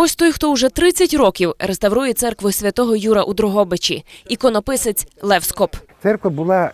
Ось той, хто уже 30 років реставрує церкву святого Юра у Дрогобичі, іконописець Лев Скоп. Церква була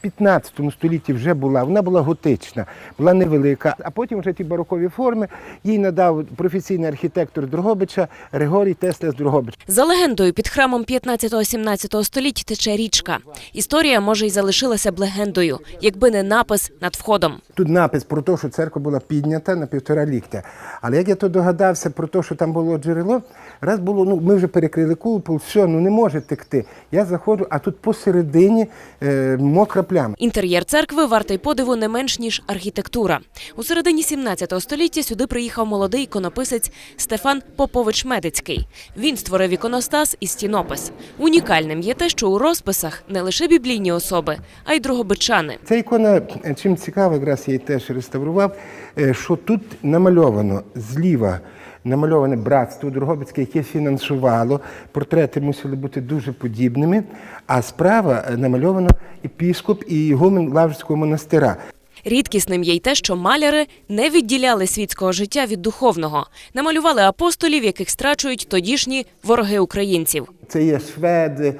15 столітті вже була, вона була готична, була невелика. А потім вже ті барокові форми їй надав професійний архітектор Дрогобича Григорій Тесля з Дрогобича. За легендою, під храмом 15-17 століть тече річка. Історія, може, й залишилася б легендою, якби не напис над входом. Тут напис про те, що церква була піднята на півтора ліктя. Але як я то догадався про те, що там було джерело, раз було, ну ми вже перекрили купол, все, ну не може текти. Я заходжу, а тут посередині е, мокра пляма. Інтер'єр церкви вартий подиву не менш ніж архітектура. У середині 17 століття сюди приїхав молодий іконописець Стефан Попович Медицький. Він створив іконостас і стінопис. Унікальним є те, що у розписах не лише біблійні особи, а й другобичани. Ця ікона, е, чим цікава, якраз я її теж реставрував, е, що тут намальовано зліва. Намальоване братство Дрогобицьке, яке фінансувало. Портрети мусили бути дуже подібними. А справа е, намальовано епіскоп і ігумен Лаврського монастира. Рідкісним є й те, що маляри не відділяли світського життя від духовного, намалювали апостолів, яких страчують тодішні вороги українців. Це є шведи,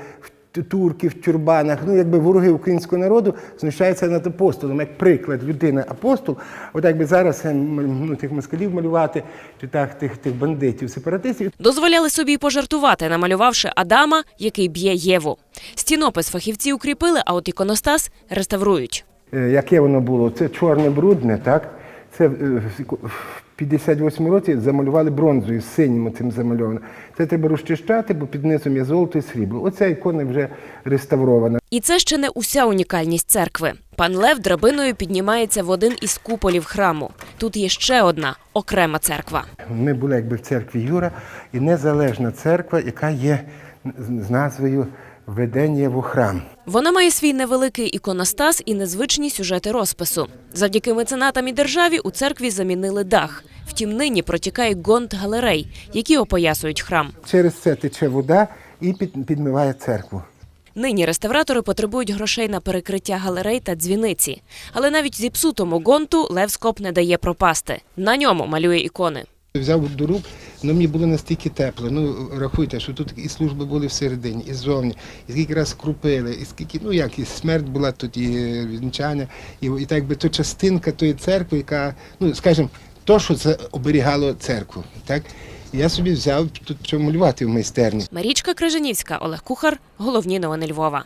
турки в тюрбанах. Ну, якби вороги українського народу знущаються над апостолом, як приклад людина апостол. От якби зараз е, ну, тих москалів малювати, чи так, тих, тих бандитів, сепаратистів. Дозволяли собі пожартувати, намалювавши Адама, який б'є Єву. Стінопис фахівці укріпили, а от іконостас реставрують. Е, Яке воно було? Це чорне брудне, так? Це е, в 58 році замалювали бронзою, синім цим замальовано. Це треба розчищати, бо під низом є золото і срібло. Оця ікона вже реставрована. І це ще не уся унікальність церкви. Пан Лев драбиною піднімається в один із куполів храму. Тут є ще одна окрема церква. Ми були якби в церкві Юра і незалежна церква, яка є з- з назвою Ведення в храм. Вона має свій невеликий іконостас і незвичні сюжети розпису. Завдяки меценатам і державі у церкві замінили дах. Втім, нині протікає гонт галерей, які опоясують храм. Через це тече вода і підмиває церкву. Нині реставратори потребують грошей на перекриття галерей та дзвіниці. Але навіть зіпсутому гонту Лев Скоп не дає пропасти. На ньому малює ікони. Взяв до рук, ну мені було настільки тепло. Ну рахуйте, що тут і служби були всередині, і ззовні, і скільки раз крупили, і скільки, ну як і смерть була тут, і вінчання, і, і так би то частинка тої церкви, яка, ну скажімо, то, що це оберігало церкву. Так? Я собі взяв тут що малювати в майстерні. Марічка Крижанівська, Олег Кухар. Головні новини Львова.